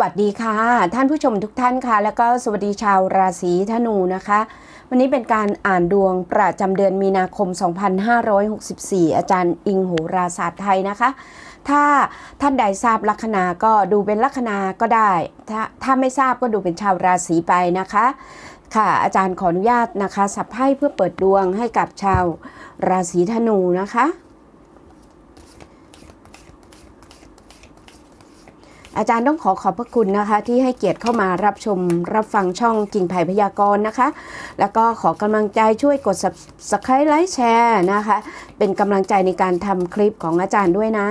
วัสดีค่ะ ท่านผู้ชมทุกท่านค่ะ แล้วก็สวัสดีชาวราศีธนูนะคะ วันนี้เป็นการอ่านดวงประจำเดือนมีนาคม 2564 อาจารย์อิงโหราศาสตร์ไทยนะคะ ถ้าท่านใดทราบลัคนาก็ดูเป็นลัคนาก็ได้ ถ้าถ้าไม่ทราบก็ดูเป็นชาวราศีไปนะคะ ค่ะ อาจารย์ขออนุญาตนะคะ สับไพ่เพื่อเปิดดวงให้กับชาวราศีธนูนะคะ อาจารย์ต้องขอขอบพระคุณนะคะ ที่ให้เกียรติเข้ามารับชมรับฟังช่องกิ่งไผ่พยากรณ์นะคะ แล้วก็ขอกำลังใจช่วยกด subscribe ไลค์แชร์นะคะ เป็นกำลังใจในการทำคลิปของอาจารย์ด้วยนะ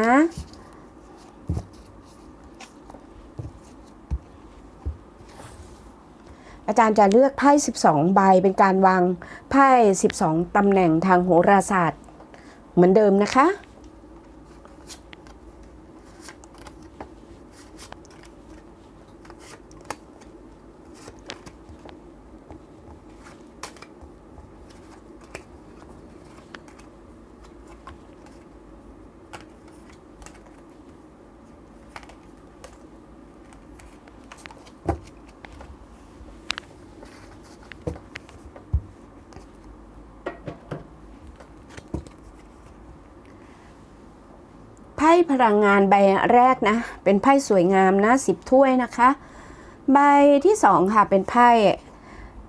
อาจารย์จะเลือกไพ่ 12 ใบ เป็นการวางไพ่ 12 ตำแหน่งทางโหราศาสตร์ เหมือนเดิมนะคะ พ่พลังงานใบแรกนะ เป็นไพ่สวยงามนะสิบถ้วยนะคะ ใบที่สองค่ะเป็นไพ่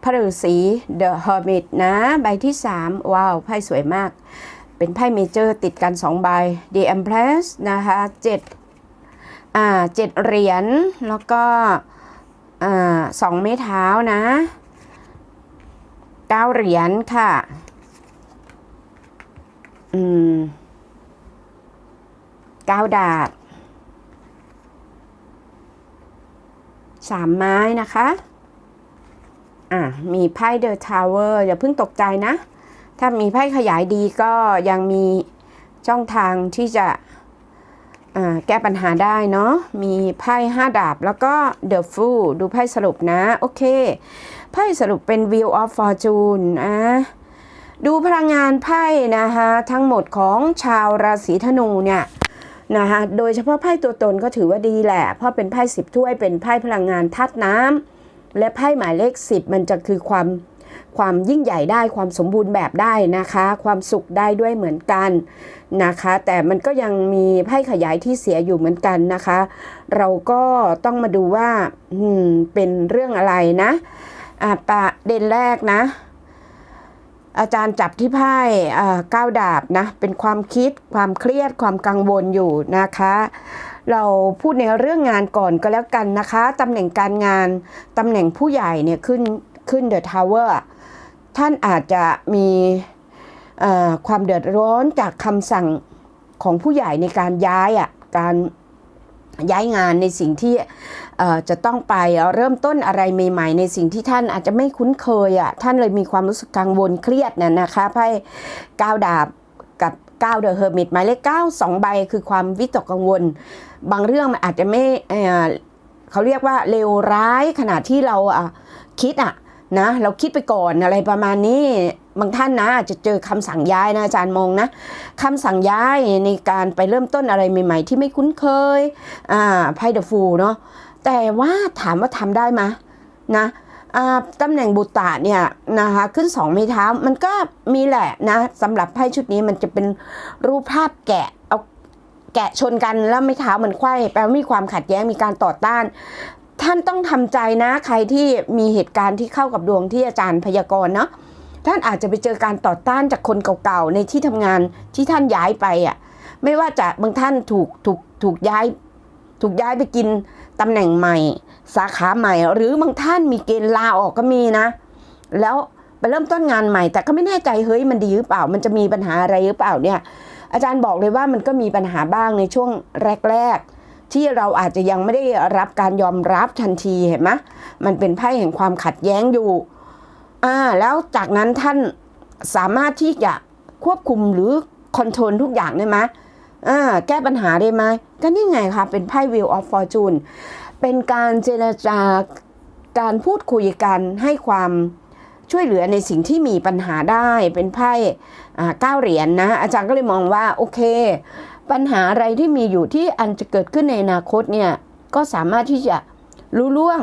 พระฤาษี The Hermit นะ ใบที่สามว้าวไพ่สวยมาก เป็นไพ่เมเจอร์ติดกัน2ใบ The Empress นะคะเจ็ดอ่าเจ็ดเหรียญแล้วก็อ่าสองไม้เท้านะเก้าเหรียญค่ะ อืม ก้าดาบสามไม้นะคะ อะ มีไพ่เดอะทาวเวอร์อย่าเพิ่งตกใจนะ ถ้ามีไพ่ขยายดีก็ยังมีช่องทางที่จะแก้ปัญหาได้เนาะ มีไพ่ห้าดาบ แล้วก็เดอะฟูดูไพ่สรุปนะ โอเค ไพ่สรุปเป็น Wheel of Fortune อะดูพลังงานไพ่นะคะ ทั้งหมดของชาวราศีธนูเนี่ย นะคะโดยเฉพาะไพ่ตัวตนก็ถือว่าดีแหละ เพราะเป็นไพ่สิบถ้วยเป็นไพ่พลังงานธาตุน้ำและไพ่หมายเลขสิบมันจะคือความความยิ่งใหญ่ได้ความสมบูรณ์แบบได้นะคะ ความสุขได้ด้วยเหมือนกันนะคะ แต่มันก็ยังมีไพ่ขยายที่เสียอยู่เหมือนกันนะคะ เราก็ต้องมาดูว่าเป็นเรื่องอะไรนะอ่าประเด็นแรกนะ อาจารย์จับที่ไพ่อ่าก้าวดาบนะเป็นความคิดความเครียดความกังวลอยู่นะคะ เราพูดในเรื่องงานก่อนก็แล้วกันนะคะตำแหน่งการงานตำแหน่งผู้ใหญ่เนี่ยขึ้นขึ้นเดอะทาวเวอร์ท่านอาจจะมีความเดือดร้อนจากคำสั่งของผู้ใหญ่ในการย้ายอะการ ย้ายงานในสิ่งที่จะต้องไปเริ่มต้นอะไรใหม่ ๆ ในสิ่งที่ท่านอาจจะไม่คุ้นเคยอะท่านเลยมีความรู้สึกกังวลเครียดน่ะนะคะไพ่ก้าวดาบกับก้าวเดอะเฮอร์มิตหมายเลขเก้าสองใบคือความวิตกกังวล บางเรื่องมันอาจจะไม่เขาเรียกว่าเลวร้ายขนาดที่เราคิดอะ นะเราคิดไปก่อนอะไรประมาณนี้บางท่านนะอาจจะเจอคำสั่งย้ายนะอาจารย์มองนะคำสั่งย้ายในการไปเริ่มต้นอะไรใหม่ ๆ ที่ไม่คุ้นเคยอ่าไพ่เดอะฟูเนาะแต่ว่าถามว่าทำได้ไหมนะตำแหน่งบุตตะเนี่ยนะคะขึ้นสองไม้เท้ามันก็มีแหละนะสำหรับไพ่ชุดนี้มันจะเป็นรูปภาพแกะเอาแกะชนกันแล้วไม้เท้ามันไขว้แปลว่ามีความขัดแย้งมีการต่อต้าน ท่านต้องทำใจนะใครที่มีเหตุการณ์ที่เข้ากับดวงที่อาจารย์พยากรณ์เนาะท่านอาจจะไปเจอการต่อต้านจากคนเก่าๆในที่ทำงานที่ท่านย้ายไปอะไม่ว่าจะบางท่านถูกถูกถูกย้าย ถูกย้ายไปกินตำแหน่งใหม่ สาขาใหม่ หรือบางท่านมีเกณฑ์ลาออกก็มีนะ แล้วไปเริ่มต้นงานใหม่ แต่ก็ไม่แน่ใจเฮ้ยมันดีหรือเปล่า มันจะมีปัญหาอะไรหรือเปล่าเนี่ย อาจารย์บอกเลยว่ามันก็มีปัญหาบ้างในช่วงแรกๆ ที่เราอาจจะยังไม่ได้รับการยอมรับทันทีเห็นไหมมันเป็นไพ่แห่งความขัดแย้งอยู่อ่าแล้วจากนั้นท่านสามารถที่จะควบคุมหรือคอนโทรลทุกอย่างได้ไหมอ่าแก้ปัญหาได้ไหมก็นี่ไงคะเป็นไพ่ Wheel of Fortune เป็นการเจรจาการพูดคุยกันให้ความช่วยเหลือในสิ่งที่มีปัญหาได้เป็นไพ่อ่าเก้าเหรียญนนะ อาจารย์ก็เลยมองว่า โอเค ปัญหาอะไรที่มีอยู่ที่อันจะเกิดขึ้นในอนาคตเนี่ยก็สามารถที่จะรู้ล่วง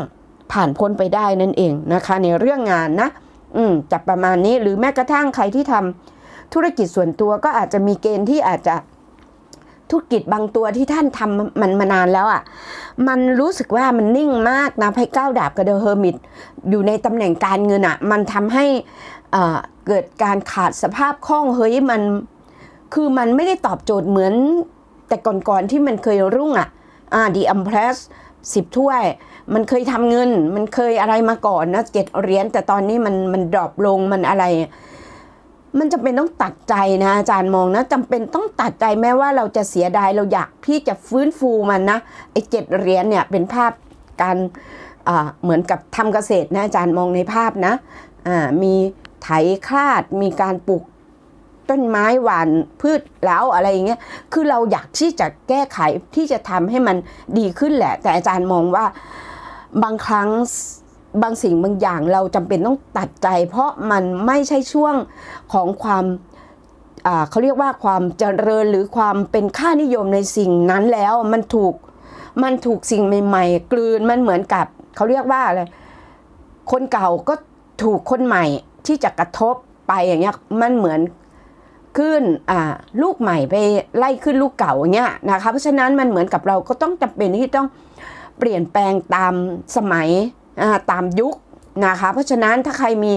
ผ่านพ้นไปได้นั่นเองนะคะ ในเรื่องงานนะอืมจะประมาณนี้หรือแม้กระทั่งใครที่ทำธุรกิจส่วนตัวก็อาจจะมีเกณฑ์ที่อาจจะธุรกิจบางตัวที่ท่านทำมันมานานแล้วอะ่ะ มันรู้สึกว่ามันนิ่งมากนะไพ่เก้าดาบกับเดอะเฮอร์มิตอยู่ในตำแหน่งการเงินอะ่ะ มันทำให้อ่าเกิดการขาดสภาพคล่องเฮ้ยมัน คือมันไม่ได้ตอบโจทย์เหมือน แต่ก่อนๆที่มันเคยรุ่งอะ่ะอ่าดีอัมเพรสสิบถ้วย มันเคยทำเงิน มันเคยอะไรมาก่อนนะเจ็ดเหรียญแต่ตอนนี้มันมันดรอปลงมันอะไร มันจำเป็นต้องตัดใจนะอาจารย์มองนะจำเป็นต้องตัดใจแม้ว่าเราจะเสียดายเราอยากที่จะฟื้นฟูมันนะไอ้เจ็ดเหรียญเนี่ยเป็นภาพการอ่าเหมือนกับทำเกษตรนะอาจารย์มองในภาพนะอ่ามีไถคลาดมีการปลูก ต้นไม้หวานพืชแล้วอะไรอย่างเงี้ยคือเราอยากที่จะแก้ไขที่จะทำให้มันดีขึ้นแหละ แต่อาจารย์มองว่าบางครั้งบางสิ่งบางอย่างเราจำเป็นต้องตัดใจ เพราะมันไม่ใช่ช่วงของความเขาเรียกว่าความเจริญหรือความเป็นค่านิยมในสิ่งนั้นแล้วมันถูกมันถูกสิ่งใหม่ๆ กลืนมันเหมือนกับเขาเรียกว่าอะไรคนเก่าก็ถูกคนใหม่ที่จะกระทบไปอย่างเงี้ยมันเหมือน ขึ้นลูกใหม่ไปไล่ขึ้นลูกเก่าเงี้ยนะคะเพราะฉะนั้นมันเหมือนกับเราก็ต้องจำเป็นที่ต้องเปลี่ยนแปลงตามสมัยตามยุคนะคะเพราะฉะนั้นถ้าใครมี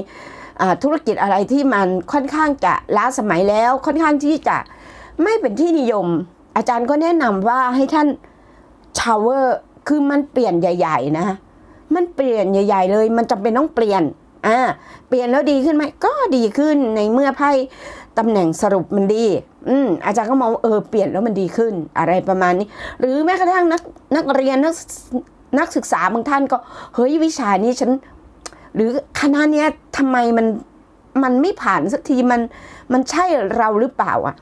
ธุรกิจอะไรที่มันค่อนข้างจะล้าสมัยแล้วค่อนข้างที่จะไม่เป็นที่นิยม อาจารย์ก็แนะนำว่าให้ท่านชาวเวอร์คือมันเปลี่ยนใหญ่ ๆ นะ มันเปลี่ยนใหญ่ ๆ เลย มันจำเป็นต้องเปลี่ยน อ่าเปลี่ยนแล้วดีขึ้นไหมก็ดีขึ้นในเมื่อไพ่ตำแหน่งสรุปมันดี อืมอาจารย์ก็มองเออเปลี่ยนแล้วมันดีขึ้น อะไรประมาณนี้ หรือแม้กระทั่งนักนักเรียนนักนักศึกษาบางท่านก็ เฮ้ยวิชานี้ฉัน หรือคณะเนี้ยทำไมมันมันไม่ผ่านสักทีมันมันใช่เราหรือเปล่าอะ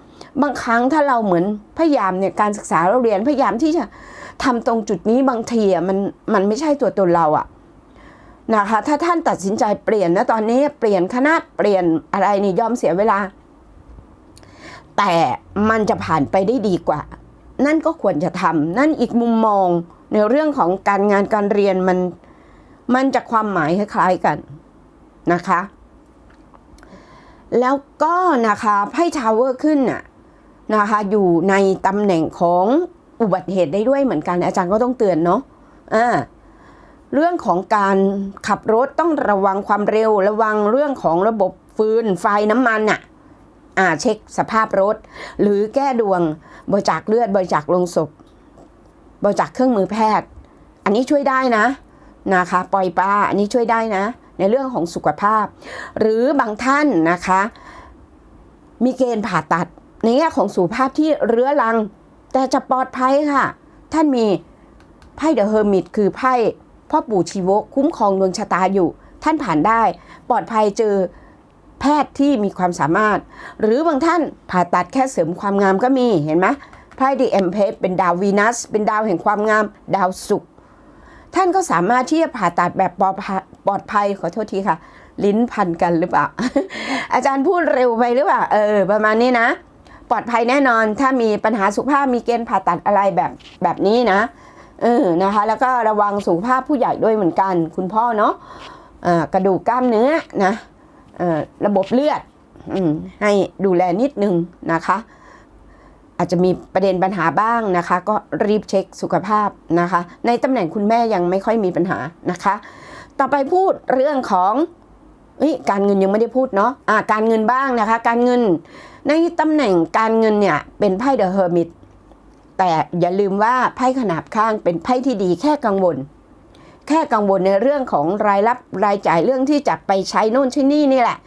บางครั้งถ้าเราเหมือนพยายามเนี่ยการศึกษาเราเรียนพยายามที่จะทำตรงจุดนี้บางทีอะมันมันไม่ใช่ตัวตนเราอะ นะคะ ถ้าท่านตัดสินใจเปลี่ยนนะตอนนี้เปลี่ยนคณะเปลี่ยนอะไรนี่ยอมเสียเวลา แต่มันจะผ่านไปได้ดีกว่า นั่นก็ควรจะทำนั่นอีกมุมมองในเรื่องของการงานการเรียนมันมันจะความหมายคล้ายๆกันนะคะ แล้วก็นะคะไพ่ทาวเวอร์ขึ้นน่ะนะคะอยู่ในตำแหน่งของอุบัติเหตุได้ด้วยเหมือนกัน อาจารย์ก็ต้องเตือนเนาะอ่า เรื่องของการขับรถต้องระวังความเร็ว ระวังเรื่องของระบบฟืนไฟน้ำมันน่ะอ่าเช็คสภาพรถ หรือแก้ดวงบริจาคเลือดบริจาคลงศพบริจาคเครื่องมือแพทย์ อันนี้ช่วยได้นะนะคะ ปล่อยปลาอันนี้ช่วยได้นะ ในเรื่องของสุขภาพ หรือบางท่านนะคะ มีเกณฑ์ผ่าตัด ในแง่ของสุขภาพที่เรื้อรัง แต่จะปลอดภัยค่ะ ท่านมีไพ่เดอะเฮอร์มิตคือไพ่ พ่อปู่ชีวกคุ้มครองดวงชะตาอยู่ ท่านผ่านได้ ปลอดภัยเจอแพทย์ที่มีความสามารถ หรือบางท่านผ่าตัดแค่เสริมความงามก็มีเห็นไหมไพ่ดีเอ็มเพเป็นดาววีนัส เป็นดาวแห่งความงาม ดาวศุกร์ท่านก็สามารถที่จะผ่าตัดแบบปลอดภัยปลอดภัยขอโทษทีค่ะ ลิ้นพันกันหรือเปล่า อาจารย์พูดเร็วไปหรือเปล่า เออ ประมาณนี้นะ ปลอดภัยแน่นอน ถ้ามีปัญหาสุขภาพมีเกณฑ์ผ่าตัดอะไรแบบแบบนี้นะ เออนะคะ แล้วก็ระวังสุขภาพผู้ใหญ่ด้วยเหมือนกัน คุณพ่อเนาะกระดูกกล้ามเนื้อนะออระบบเลือดอให้ดูแลนิดนึงนะคะ อาจจะมีประเด็นปัญหาบ้างนะคะ ก็รีบเช็คสุขภาพนะคะ ในตำแหน่งคุณแม่ยังไม่ค่อยมีปัญหานะคะ ต่อไปพูดเรื่องของอการเงินยังไม่ได้พูดเนาะอ่าการเงินบ้างนะคะ การเงินในตำแหน่งการเงินเนี่ยเป็นไพ่เดอะเฮอร์มิต แต่อย่าลืมว่าไพ่ขนาบข้างเป็นไพ่ที่ดีแค่กังวล แค่กังวลในเรื่องของรายรับรายจ่ายเรื่องที่จะไปใช้โน่นใช้นี่นี่แหละ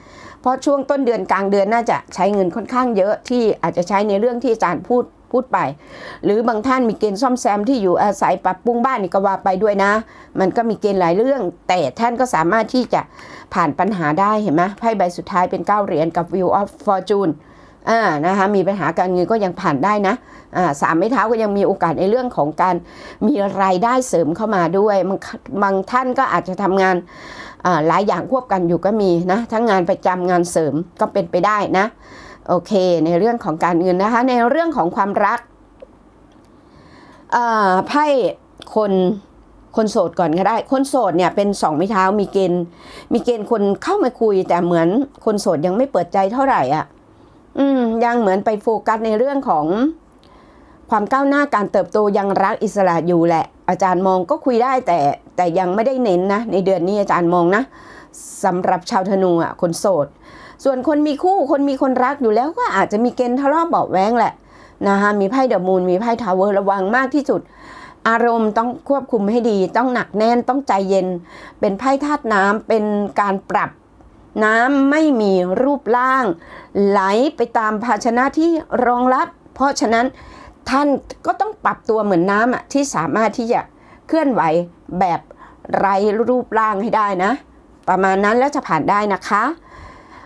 เพราะช่วงต้นเดือนกลางเดือนน่าจะใช้เงินค่อนข้างเยอะที่อาจจะใช้ในเรื่องที่อาจารย์พูดพูดไป หรือบางท่านมีเกณฑ์ซ่อมแซมที่อยู่อาศัยปรับปรุงบ้านนี่ก็ว่าไปด้วยนะ มันก็มีเกณฑ์หลายเรื่อง แต่ท่านก็สามารถที่จะผ่านปัญหาได้เห็นไหมไพ่ใบสุดท้ายเป็นเก้าเหรียญกับ Wheel of Fortune อ่านะคะมีปัญหาการเงินก็ยังผ่านได้นะอ่าสามไม้เท้าก็ยังมีโอกาสในเรื่องของการมีรายได้เสริมเข้ามาด้วยบางบางท่านก็อาจจะทำงานอ่าหลายอย่างควบกันอยู่ก็มีนะทั้งงานประจำงานเสริมก็เป็นไปได้นะโอเค ในเรื่องของการเงินนะคะ ในเรื่องของความรักอ่าไพ่คนคนโสดก่อนก็ได้ คนโสดเนี่ยเป็นสองไม้เท้ามีเกณฑ์มีเกณฑ์คนเข้ามาคุยแต่เหมือนคนโสดยังไม่เปิดใจเท่าไหร่อะ อืมยังเหมือนไปโฟกัสในเรื่องของความก้าวหน้าการเติบโตยังรักอิสระอยู่แหละ อาจารย์มองก็คุยได้แต่แต่ยังไม่ได้เน้นนะ ในเดือนนี้อาจารย์มองนะสำหรับชาวธนูอะคนโสด ส่วนคนมีคู่คนมีคนรักอยู่แล้วก็อาจจะมีเกณฑ์ทะเลาะเบาแว้งแหละนะคะมีไพ่เดอะมูนมีไพ่ทาวเวอร์ระวังมากที่สุด อารมณ์ต้องควบคุมให้ดี ต้องหนักแน่นต้องใจเย็น เป็นไพ่ธาตุน้ำเป็นการปรับ น้ำไม่มีรูปร่าง ไหลไปตามภาชนะที่รองรับ เพราะฉะนั้นท่านก็ต้องปรับตัวเหมือนน้ำอะที่สามารถที่จะเคลื่อนไหวแบบไร้รูปร่างให้ได้นะ ประมาณนั้นแล้วจะผ่านได้นะคะ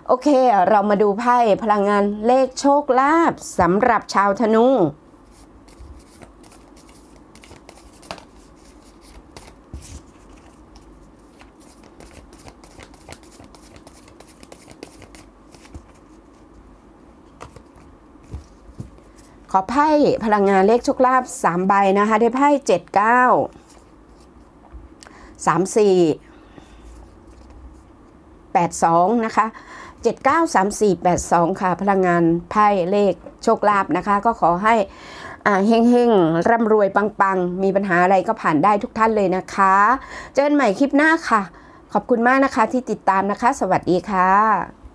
โอเค เรามาดูไพ่พลังงานเลขโชคลาภสำหรับชาวธนู อไพ่พลังงานเลขโชคลาภสามใบนะคะ ได้ไพ่เจ็ดเก้าสามสี่แปดสองนะคะเจ็ดเก้าสามสี่แปดสองค่ะ พลังงานไพ่เลขโชคลาภนะคะ ก็ขอให้เฮงเฮงๆร่ำรวยปังๆ มีปัญหาอะไรก็ผ่านได้ทุกท่านเลยนะคะ เจอกันใหม่คลิปหน้าค่ะ ขอบคุณมากนะคะที่ติดตามนะคะ สวัสดีค่ะ